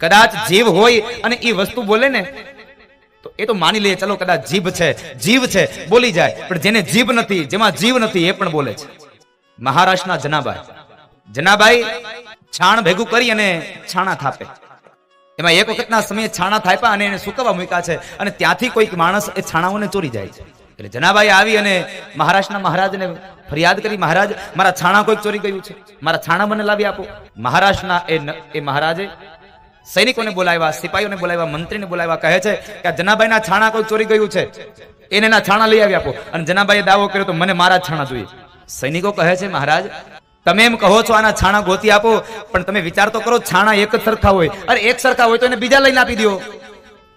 કદાચ જીવ હોય અને એ વસ્તુ બોલે ને, તો એ તો માની લઈએ ચલો કદાચ જીભ છે જીવ છે, બોલી જાય. પણ જેને જીભ નથી, જેમાં જીવ નથી, એ પણ બોલે છે. મહારાષ્ટ્રના જનાબાઈ. જનાબાઈ છાણ ભેગું કરી અને છાણા થાપે. એમાં એક વખતના સમયે છાણા થાપ્યા અને એને સુકવવા મૂક્યા છે અને ત્યાંથી કોઈક માણસ એ છાણાઓને ચોરી જાય છે. એટલે જનાબાઈ આવી અને મહારાષ્ટ્રના મહારાજને ફરિયાદ કરી, મહારાજ, મારા છાણા કોઈક ચોરી ગયું છે. મારા છાણા મને લાવી આપો. મહારાષ્ટ્રના એ એ મહારાજે સૈનિકોને બોલાવ્યા સિપાહીઓને બોલાવ્યા, મંત્રીને બોલાવ્યા, કહે છે કે જનાભાઈના છાણા કોઈ ચોરી ગયું છે. એને એના છાણા લઈ આવી આપો. અને જનાભાઈએ દાવો કર્યો તો મને મારા છાણા જોઈએ. સૈનિકો કહે છે, મહારાજ, તમે એમ કહો છો આના છાણા ગોતી આપો, પણ તમે વિચાર તો કરો છાણા એક જ સરખા હોય. અરે એક સરખા હોય તો એને બીજા લઈને આપી દો.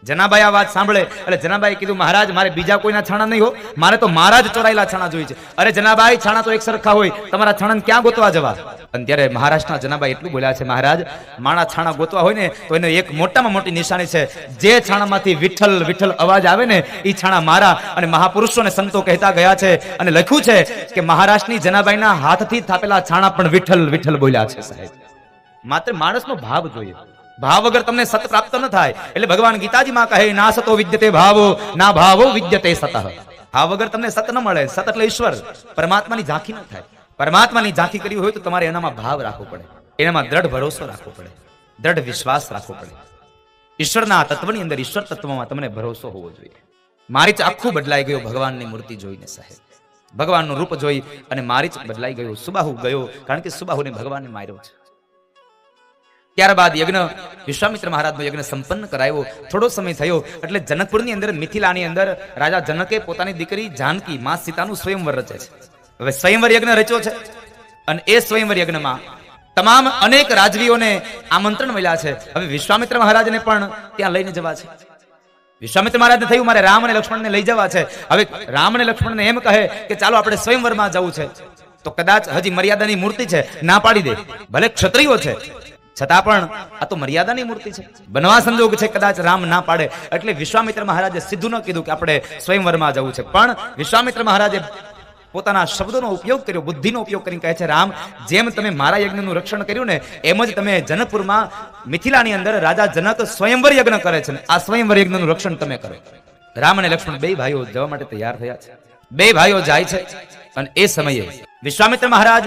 જનાભાઈ આ વાત સાંભળે. એટલે જનાભાઈ કીધું, મહારાજ, મારે બીજા કોઈના છાણા નહીં હો. મારે તો મારા જ ચોરાયેલા છાણા જોઈએ છે. અરે જનાભાઈ છાણા તો એક સરખા હોય. તમારા છાણાને ક્યાં ગોતવા જવા? અને ત્યારે મહારાષ્ટ્રના જનાબા એટલું બોલ્યા છે, મહારાજ, માણા છાણા ગોતવા હોય ને, તો એને એક મોટામાં મોટી નિશાની છે. જે છાણામાંથી વિઠ્ઠલ વિઠ્ઠલ અવાજ આવે ને એ છાણા મારા અને મહાપુરુષોને સંતો કહેતા ગયા છે. અને લખ્યું છે કે મહારાષ્ટ્રની જનાબાઈના હાથથી થાપેલા છાણા પણ વિઠ્ઠલ વિઠ્ઠલ બોલ્યા છે, સાહેબ. માત્ર માણસનો ભાવ જોઈએ. ભાવ વગર તમને સત પ્રાપ્ત ન થાય. એટલે ભગવાન ગીતાજીમાં કહે, ના સતો વિદ્યતે ભાવો, ના ભાવો વિદ્યતે સતઃ. ભાવ વગર તમને સત ન મળે. સત એટલે ઈશ્વર. પરમાત્માની ઝાંખી ન થાય. પરમાત્માની ઝાંખી કરવી હોય તો તમારે એનામાં ભાવ રાખવો પડે. એનામાં દ્રઢ ભરોસો રાખવો પડે. દ્રઢ વિશ્વાસ રાખવો પડે. ઈશ્વરના તત્વની અંદર ઈશ્વર તત્વમાં તમને ભરોસો હોવો જોઈએ. મારીચ આખું બદલાઈ ગયો ભગવાનની મૂર્તિ જોઈને સાહેબ. ભગવાનનું રૂપ જોઈ અને મારીચ બદલાઈ ગયો. સુબાહુ ગયો, કારણ કે સુબાહુને ભગવાને માર્યો છે. ત્યારબાદ યજ્ઞ, વિશ્વામિત્ર મહારાજનો યજ્ઞ સંપન્ન કરાયો. થોડો સમય થયો એટલે જનકપુરની અંદર, મિથિલાની અંદર રાજા જનકે પોતાની દીકરી જાનકી, મા સીતાનું સ્વયંવર રચે છે. હવે સ્વયંવર યજ્ઞ રચ્યો છે. અને એ સ્વયંવર યજ્ઞમાં તમામ અનેક રાજવીઓને આમંત્રણ મળ્યા છે. હવે વિશ્વામિત્ર મહારાજને પણ ત્યાં લઈને જવા છે. વિશ્વામિત્ર મહારાજને થયું, મારે રામ અને લક્ષ્મણને લઈ જવા છે. હવે રામ અને લક્ષ્મણને એમ કહે કે, ચાલો આપણે સ્વયંવરમાં જવું છે. તો કદાચ હજી મર્યાદાની મૂર્તિ છે. ના પાડી દે. ભલે ક્ષત્રિયો છે. છતાં પણ આ તો મર્યાદાની મૂર્તિ છે. બનવા સંજોગ છે કદાચ રામ ના પાડે. એટલે વિશ્વામિત્ર મહારાજે સીધું ન કીધું કે આપણે સ્વયંવરમાં જવું છે. પણ વિશ્વામિત્ર મહારાજે પોતાના શબ્દોનો ઉપયોગ કર્યો, બુદ્ધિનો ઉપયોગ કરીને કહે છે, રામ, જેમ તમે મારા યજ્ઞનું રક્ષણ કર્યું ને, એમ જ તમે જનકપુરમાં મિથિલાની અંદર રાજા જનક સ્વયંવર યજ્ઞ કરે છે આ સ્વયંવર યજ્ઞનું રક્ષણ તમે કરો. રામ અને લક્ષ્મણ બે ભાઈઓ જવા માટે તૈયાર થયા છે. બે ભાઈઓ જાય છે અને એ સમયે વિશ્વામિત્ર મહારાજ,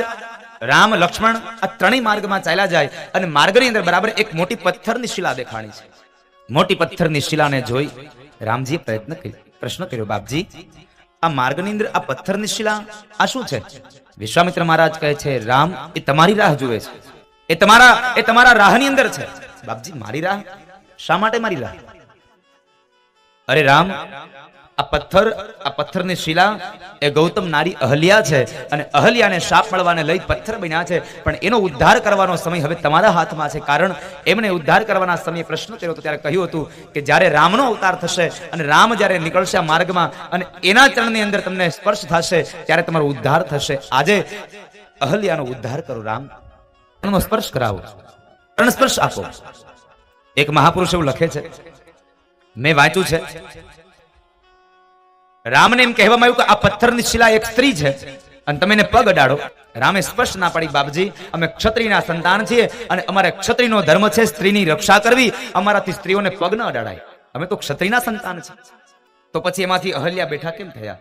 રામ, લક્ષ્મણ આ ત્રણેય માર્ગમાં ચાલ્યા જાય અને માર્ગની અંદર બરાબર એક મોટી પથ્થરની શિલા દેખાણી છે. મોટી પથ્થરની શિલાને જોઈ રામજીએ પ્રયત્ન કર્યો. પ્રશ્ન કર્યો, બાપજી આ માર્ગની અંદર આ પથ્થરની શિલા, આ શું છે? વિશ્વામિત્ર મહારાજ કહે છે, રામ, એ તમારી રાહ જુએ છે. એ તમારા એ તમારા રાહની અંદર છે. બાપજી, મારી રાહ? શા માટે મારી રાહ? અરે, રામ આ પથ્થર, આ પથ્થરની શિલા એ ગૌતમ નારી અહલ્યા છે અને અહલ્યાને શાપ મળવાને લઈ પથ્થર બન્યા છે. પણ એનો ઉદ્ધાર કરવાનો સમય હવે તમારા હાથમાં છે. કારણ એમને ઉદ્ધાર કરવાના સમયે પ્રશ્ન કર્યો ત્યારે કહ્યું હતું કે જ્યારે રામનો અવતાર થશે અને રામ જ્યારે નીકળશે આ માર્ગમાં અને એના ચરણની અંદર તમને સ્પર્શ થશે, ત્યારે તમારો ઉદ્ધાર થશે. આજે અહલ્યાનો ઉદ્ધાર કરો રામ. ચરણનો સ્પર્શ કરાવો. ચરણ સ્પર્શ આપો. એક મહાપુરુષ એવું લખે છે. મેં વાંચ્યું છે. રામને એમ કહેવામાં આવ્યું કે આ પથ્થરની શિલા એક સ્ત્રી છે. અને તમે એને પગ અડાડો. રામે સ્પષ્ટ ના પાડી બાપજી, અમે ક્ષત્રિયના સંતાન છીએ અને અમારે ક્ષત્રિયનો ધર્મ છે, સ્ત્રીની રક્ષા કરવી. અમારાથી સ્ત્રીઓને પગ ન અડાડાય. અમે તો ક્ષત્રિયના સંતાન છે તો પછી એમાંથી અહલ્યા બેઠા કેમ થયા?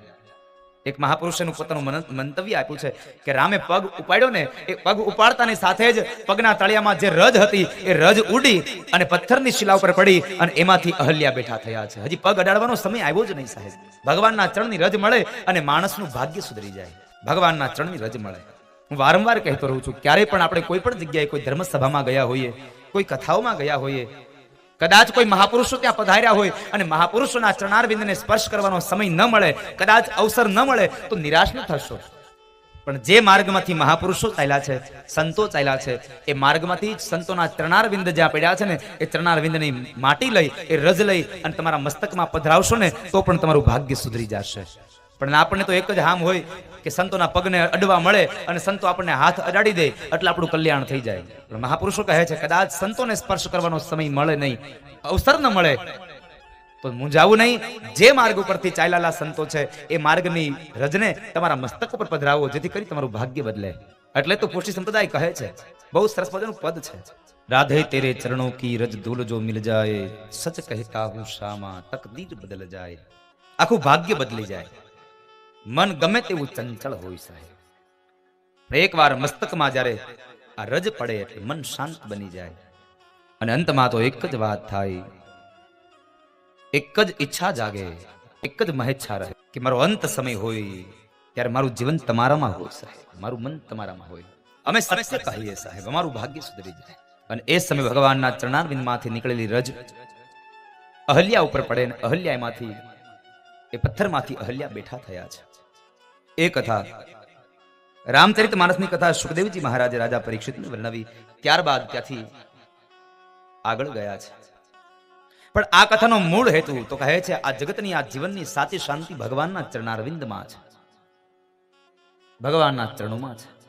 એક મહાપુરુષનું પોતાનું મંતવ્ય આપ્યું છે કે રામે પગ ઉપાડ્યો ને, એ પગ ઉપાડતાની સાથે જ પગના તળિયામાં જે રજ હતી, એ રજ ઉડી અને પથ્થરની શિલા ઉપર પડી અને એમાંથી અહલ્યા બેઠા થયા છે. હજી પગ અડાડવાનો સમય આવ્યો જ નહીં સાહેબ. ભગવાનના ચરણની રજ મળે અને માણસનું ભાગ્ય સુધરી જાય. ભગવાનના ચરણની રજ મળે. હું વારંવાર કહેતો રહું છું, ક્યારેય પણ આપણે કોઈ પણ જગ્યાએ કોઈ ધર્મસભામાં ગયા હોઈએ, કોઈ કથાઓમાં ગયા હોઈએ કદાચ કોઈ મહાપુરુષો ત્યાં પધાર્યા હોય અને મહાપુરુષોના ચરણારવિંદને સ્પર્શ કરવાનો સમય ન મળે, કદાચ અવસર ન મળે, તો નિરાશ ન થશો. પણ જે માર્ગમાંથી મહાપુરુષો ચાલ્યા છે, સંતો ચાલ્યા છે, એ માર્ગમાંથી સંતોના ચરણારવિંદ જ્યાં પડ્યા છે ને, એ ચરણારવિંદની માટી લઈ, એ રજ લઈ અને તમારા મસ્તકમાં પધરાવશો ને, તો પણ તમારું ભાગ્ય સુધરી જશે. પણ આપણને તો એક જ હામ હોય કે સંતોના પગને અડવા મળે અને સંતો આપણને હાથ અડાડી દે એટલે આપણું કલ્યાણ થઈ જાય. મહાપુરુષો કહે છે કદાચ સંતોને સ્પર્શ કરવાનો સમય મળે નહીં, અવસર ન મળે, તો મૂંઝાવું નહીં. જે માર્ગ ઉપરથી ચાલેલા સંતો છે, એ માર્ગની રજને તમારા મસ્તક ઉપર પધરાવો, જેથી કરી તમારું ભાગ્ય બદલે. એટલે તો પુષ્ટિ સંપ્રદાય કહે છે, બહુ સરસ મજાનું પદ છે. રાધે તેરે ચરણો કી રજ ધૂલ જો મિલ જાય, સચ કહેતા હું શામાં તકદીર બદલ જાય. આખું ભાગ્ય બદલી જાય. મન ગમે તેવું ચંચળ હોય સાહેબ. એકવાર મસ્તકમાં જ્યારે આ રજ પડે એટલે મન શાંત બની જાય. અને અંતમાં તો એક જ વાત થાય. એક જ ઈચ્છા જાગે, એક જ મહેચ્છા રહે કે મારો અંત સમય હોય ત્યારે મારું જીવન તમારામાં હોય સાહેબ. મારું મન તમારામાં હોય. અમે સત્ય કહીએ સાહેબ, અમારું ભાગ્ય સુધરી જાય. અને એ સમય ભગવાનના ચરણારવિંદમાંથી નીકળેલી રજ અહલ્યા ઉપર પડે ને અહલ્યા એમાંથી એ પથ્થરમાંથી અહલ્યા બેઠા થયા છે. એ કથા રામચરિત માનસની કથા સુખદેવજી મહારાજે રાજા પરીક્ષિતને વર્ણવી ત્યારબાદ ત્યાંથી આગળ ગયા છે. પણ આ કથાનો મૂળ હેતુ તો કહે છે આ જગતની આ જીવનની સાચી શાંતિ ભગવાનના ચરણારવિંદમાં છે. ભગવાનના ચરણોમાં છે.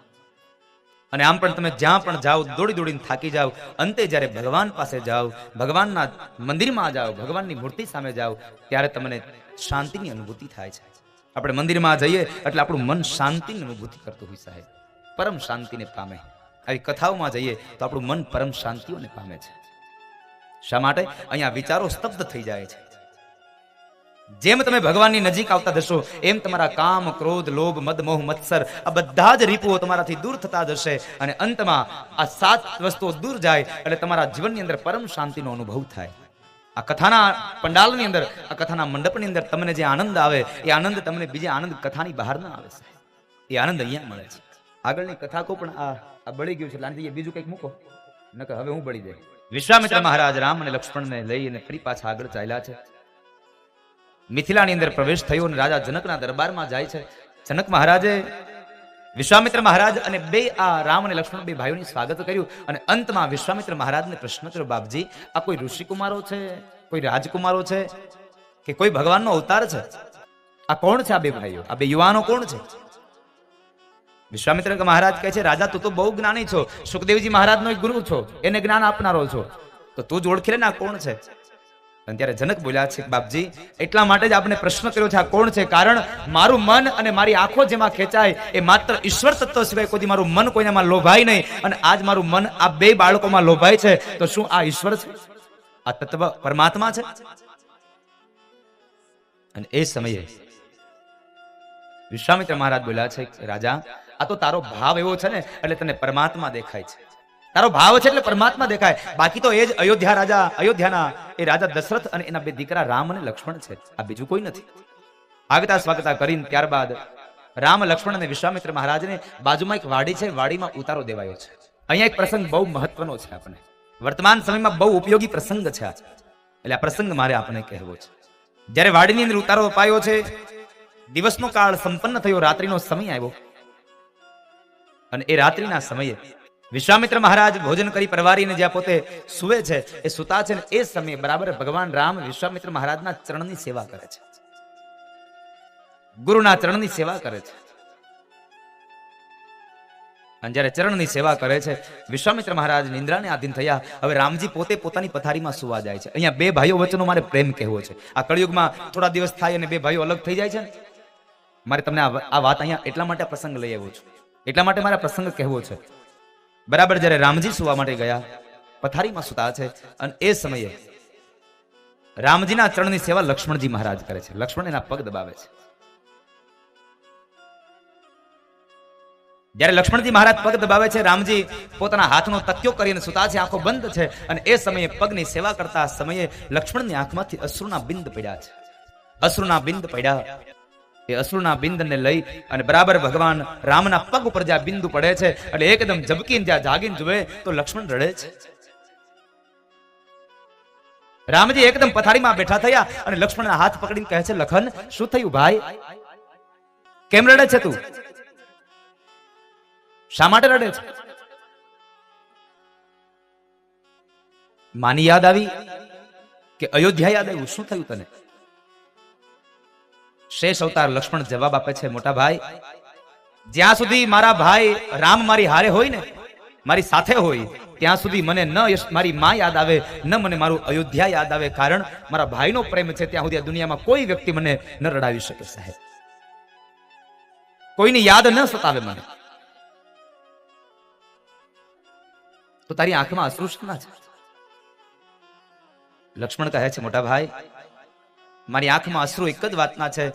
અને આમ પણ તમે જ્યાં પણ જાઓ, દોડી દોડીને થાકી જાઓ, અંતે જ્યારે ભગવાન પાસે જાઓ, ભગવાનના મંદિરમાં જાઓ, ભગવાનની મૂર્તિ સામે જાઓ, ત્યારે તમને શાંતિની અનુભૂતિ થાય છે. આપણે મંદિરમાં જઈએ એટલે આપણું મન શાંતિની અનુભૂતિ કરતું હોય સાહેબ. પરમ શાંતિને પામે. આવી કથાઓમાં જઈએ તો આપણું મન પરમ શાંતિઓને પામે છે. શા માટે? અહીંયા વિચારો સ્તબ્ધ થઈ જાય છે. જેમ તમે ભગવાનની નજીક આવતા જશો, એમ તમારા કામ, ક્રોધ, લોભ, મદ, મોહ, મત્સર આ બધા જ રીપુઓ તમારાથી દૂર થતા જશે અને અંતમાં આ સાત વસ્તુઓ દૂર જાય એટલે તમારા જીવનની અંદર પરમ શાંતિનો અનુભવ થાય. આ કથાના પંડાલની અંદર, આ કથાના મંડપની અંદર તમને જે આનંદ આવે, એ આનંદ તમને બીજા આનંદ કથાની બહાર ના આવે છે એ આનંદ અહીંયા મળે છે. આગળની કથા કો પણ આ આ બળી ગયું છે. લાંધી બીજું કંઈક મૂકો. નકર હવે હું બળી જાય. વિશ્વામિત્ર મહારાજ રામ અને લક્ષ્મણને લઈ અને ફરી પાછા આગળ ચાલ્યા છે. મિથિલાની અંદર પ્રવેશ થયો અને રાજા જનકના દરબારમાં જાય છે. જનક મહારાજે વિશ્વામિત્ર મહારાજ અને બે આ રામ અને લક્ષ્મણ બે ભાઈઓની સ્વાગત કર્યું અને અંતમાં વિશ્વામિત્ર મહારાજને પ્રશ્ન કર્યો, બાપજી, આ કોઈ ઋષિકુમારો છે? કોઈ રાજકુમારો છે? કે કોઈ ભગવાનનો અવતાર છે? આ કોણ છે આ બે ભાઈઓ? આ બે યુવાનો કોણ છે? વિશ્વામિત્ર મહારાજ કહે છે, રાજા, તું તો બહુ જ્ઞાની છો. સુખદેવજી મહારાજનો એક ગુરુ છો. એને જ્ઞાન આપનારો છો. તો તું જ ઓળખી લે ને આ કોણ છે? ત્યારે જનક બોલ્યા છે, બાપજી, એટલા માટે જ આપણે પ્રશ્ન કર્યો છે, આ કોણ છે? કારણ મારું મન અને મારી આંખો જેમાં ખેંચાય એ માત્ર ઈશ્વર તત્વ સિવાય કોઈ મારું મન કોઈનામાં લોભાય નહીં. અને આજ મારું મન આ બે બાળકોમાં લોભાય છે. તો શું આ ઈશ્વર છે? આ તત્વ પરમાત્મા છે? અને એ સમયે વિશ્વામિત્ર મહારાજ બોલ્યા છે, રાજા, આ તો તારો ભાવ એવો છે ને, એટલે તને પરમાત્મા દેખાય છે. તારો ભાવ છે એટલે પરમાત્મા દેખાય. બાકી તો એ જ અયોધ્યા રાજા, અયોધ્યાના એ રાજા દશરથ અને એના બે દીકરા રામ અને લક્ષ્મણ છે. આ બીજું કોઈ નથી. આગતા સ્વાગતા કરીને ત્યારબાદ રામ, લક્ષ્મણ અને વિશ્વામિત્ર મહારાજને બાજુમાં એક વાડી છે. વાડીમાં ઉતારો દેવાયો છે. અહીંયા એક પ્રસંગ બહુ મહત્વનો છે આપણે. વર્તમાન સમયમાં બહુ ઉપયોગી પ્રસંગ છે આ. એટલે આ પ્રસંગ મારે આપણે કહેવો છે. જ્યારે વાડીની અંદર ઉતારો અપાયો છે, દિવસનો કાળ સંપન્ન થયો, રાત્રિનો સમય આવ્યો. અને એ રાત્રિના સમયે વિશ્વામિત્ર મહારાજ ભોજન કરી પરવારીને જ્યાં પોતે સુવે છે, એ સુતા છે ને એ સમયે બરાબર ભગવાન રામ વિશ્વામિત્ર મહારાજના ચરણની સેવા કરે છે. ગુરુના ચરણની સેવા કરે છે. અને જ્યારે ચરણની સેવા કરે છે, વિશ્વામિત્ર મહારાજ નિંદ્રાને આધીન થયા, હવે રામજી પોતે પોતાની પથારીમાં સુવા જાય છે. અહીંયા બે ભાઈઓ વચ્ચેનો મારે પ્રેમ કહેવો છે. આ કળિયુગમાં થોડા દિવસ થાય અને બે ભાઈઓ અલગ થઈ જાય છે મારે તમને આ વાત અહીંયા એટલા માટે પ્રસંગ લઈ આવ્યો છું. એટલા માટે મારે પ્રસંગ કહેવો છે. બરાબર જ્યારે રામજી સુવા માટે ગયા, પથારીમાં સુતા છે અને એ સમયે રામજીના ચરણની સેવા લક્ષ્મણજી મહારાજ કરે છે. લક્ષ્મણ એના પગ દબાવે છે. જ્યારે લક્ષ્મણજી મહારાજ પગ દબાવે છે, રામજી પોતાના હાથનો તક્યો કરીને સુતા છે, આંખો બંધ છે અને એ સમયે પગની સેવા કરતા સમયે લક્ષ્મણની આંખમાંથી અશ્રુના બિંદ પડ્યા છે. અશ્રુના બિંદ પડ્યા એ અશ્રુના બિંદને લઈ અને બરાબર ભગવાન રામના પગ ઉપર જ્યાં બિંદુ પડે છે, એટલે એકદમ ઝબકીને જ્યાં જાગીને જુએ તો લક્ષ્મણ રડે છે. રામજી એકદમ પથારીમાં બેઠા થયા અને લક્ષ્મણના હાથ પકડીને કહે છે, લખન, શું થયું ભાઈ? કેમ રડે છે તું? શા માટે રડે છે? માની યાદ આવી કે અયોધ્યા યાદ આવ્યું? શું થયું તને? શેષ અવતાર લક્ષ્મણ જવાબ આપે છે, મોટા ભાઈ. જ્યાં સુધી મારા ભાઈ રામ મારી હારે હોય ને, મારી સાથે હોય, ત્યાં સુધી મને ન મારી માં યાદ આવે, ન મને મારું અયોધ્યા યાદ આવે, કારણ મારા ભાઈનો પ્રેમ છે, ત્યાં સુધી આ દુનિયામાં કોઈ વ્યક્તિ મને ન રડાવી શકે, સાહેબ. કોઈની યાદ ન સતાવે મને. તો તારી આંખમાં અશ્રુ શેના છે? લક્ષ્મણ કહે છે, મોટા ભાઈ મારી આંખમાં અશ્રુ એક જ વાતના છે.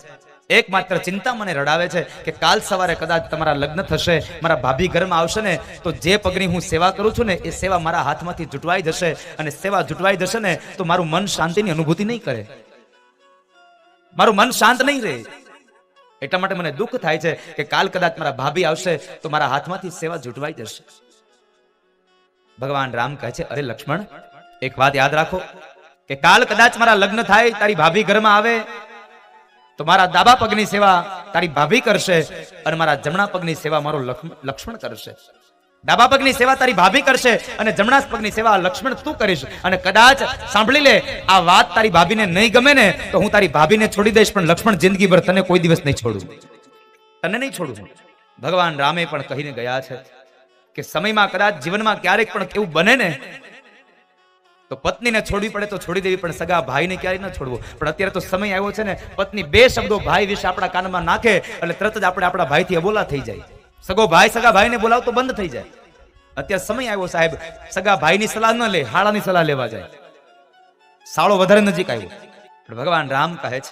એકમાત્ર ચિંતા મને રડાવે છે કે કાલ સવારે કદાચ તમારા લગ્ન થશે, મારા ભાભી ઘરમાં આવશે ને, તો જે પગની હું સેવા કરું છું ને, એ સેવા મારા હાથમાંથી જૂટવાઈ જશે અને સેવા જૂટવાઈ જશે ને, તો મારું મન શાંતિની અનુભૂતિ નહીં કરે. મારું મન શાંત નહીં રહે. એટલા માટે મને દુઃખ થાય છે કે કાલ કદાચ મારા ભાભી આવશે, તો મારા હાથમાંથી સેવા જૂટવાઈ જશે. ભગવાન રામ કહે છે, અરે લક્ષ્મણ, એક વાત યાદ રાખો કે કાલ કદાચ મારા લગ્ન થાય, તારી ભાભી ઘરમાં આવે, તો મારા ડાબા પગની સેવા તારી ભાભી કરશે અને મારા જમણા પગની સેવા મારો લક્ષ્મણ કરશે. ડાબા પગની સેવા તારી ભાભી કરશે અને જમણા પગની સેવા લક્ષ્મણ તું કરીશ. અને કદાચ સાંભળી લે, આ વાત તારી ભાભીને નહીં ગમે ને, તો હું તારી ભાભીને છોડી દઈશ, પણ લક્ષ્મણ જિંદગીભર તને કોઈ દિવસ નહીં છોડું. તને નહીં છોડું. ભગવાન રામે પણ કહીને ગયા છે કે સમયમાં કદાચ જીવનમાં ક્યારેક પણ કેવું બને ને તો પત્નીને છોડવી પડે તો છોડી દેવી, પણ સગા ભાઈને ક્યારેય ન છોડવો. પણ અત્યારે તો સમય આવ્યો છે ને, પત્ની બે શબ્દો ભાઈ વિશે આપણા કાનમાં નાખે, એટલે તરત જ આપણે આપણા ભાઈથી અબોલા થઈ જાય. સગો ભાઈ, સગા ભાઈને બોલાવતો બંધ થઈ જાય. અત્યારે સમય આવ્યો સાહેબ, સગા ભાઈની સલાહ ન લે, હાળાની સલાહ લેવા જાય. સાળો વધારે નજીક આવ્યો. ભગવાન રામ કહે છે